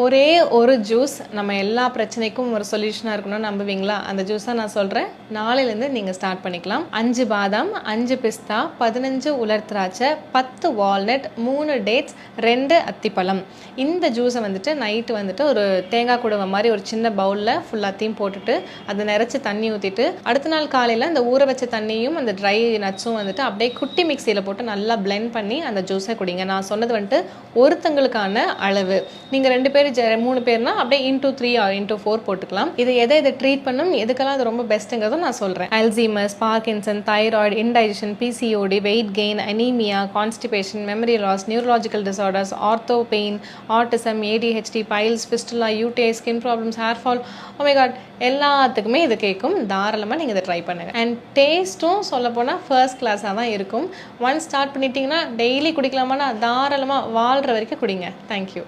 ஒரே ஒரு ஜூஸ் நம்ம எல்லா பிரச்சனைக்கும் ஒரு சொல்யூஷனாக இருக்கணும்னு நம்புவீங்களா? அந்த ஜூஸை நான் சொல்கிறேன் நாளையிலேருந்து நீங்கள் ஸ்டார்ட் பண்ணிக்கலாம். அஞ்சு பாதாம் அஞ்சு பிஸ்தா பதினஞ்சு உலர் திராட்சை பத்து வால்நட் மூணு டேட்ஸ் ரெண்டு அத்திப்பழம். இந்த ஜூஸை வந்துட்டு நைட்டு வந்துட்டு ஒரு தேங்காய் குடுவை மாதிரி ஒரு சின்ன பவுலில் ஃபுல்லாத்தையும் போட்டுட்டு அதை நிறச்சி தண்ணி ஊற்றிட்டு அடுத்த நாள் காலையில் அந்த ஊற வச்ச தண்ணியும் அந்த ட்ரை நட்ஸும் வந்துட்டு அப்படியே குட்டி மிக்சியில் போட்டு நல்லா பிளெண்ட் பண்ணி அந்த ஜூஸை குடிங்க. நான் சொன்னது வந்துட்டு ஒருத்தங்களுக்கான அளவு. நீங்கள் ரெண்டு பேர் பேர் மூணு பேர்னா அப்படியே into three or into four போட்டுக்கலாம். இது எதை இதை ட்ரீட் பண்ணும் எதுக்கெல்லாம் அது ரொம்ப பெஸ்ட்டுங்கிறதும் நான் சொல்கிறேன் Alzheimer's Parkinson thyroid indigestion PCOD weight gain anaemia constipation memory loss neurological disorders ortho pain autism ADHD piles fistula UTI skin problems hair fall God எல்லாத்துக்குமே இது கேட்கும். தாராளமாக நீங்கள் இதை ட்ரை பண்ணுங்கள் அண்ட் டேஸ்ட்டும் சொல்லப்போனால் ஃபர்ஸ்ட் கிளாஸாக தான் இருக்கும். ஒன்ஸ் ஸ்டார்ட் பண்ணிட்டீங்கன்னா டெய்லி குடிக்கலாமான்னா தாராளமாக வாழ்கிற வரைக்கும் குடிங்க. தேங்க்யூ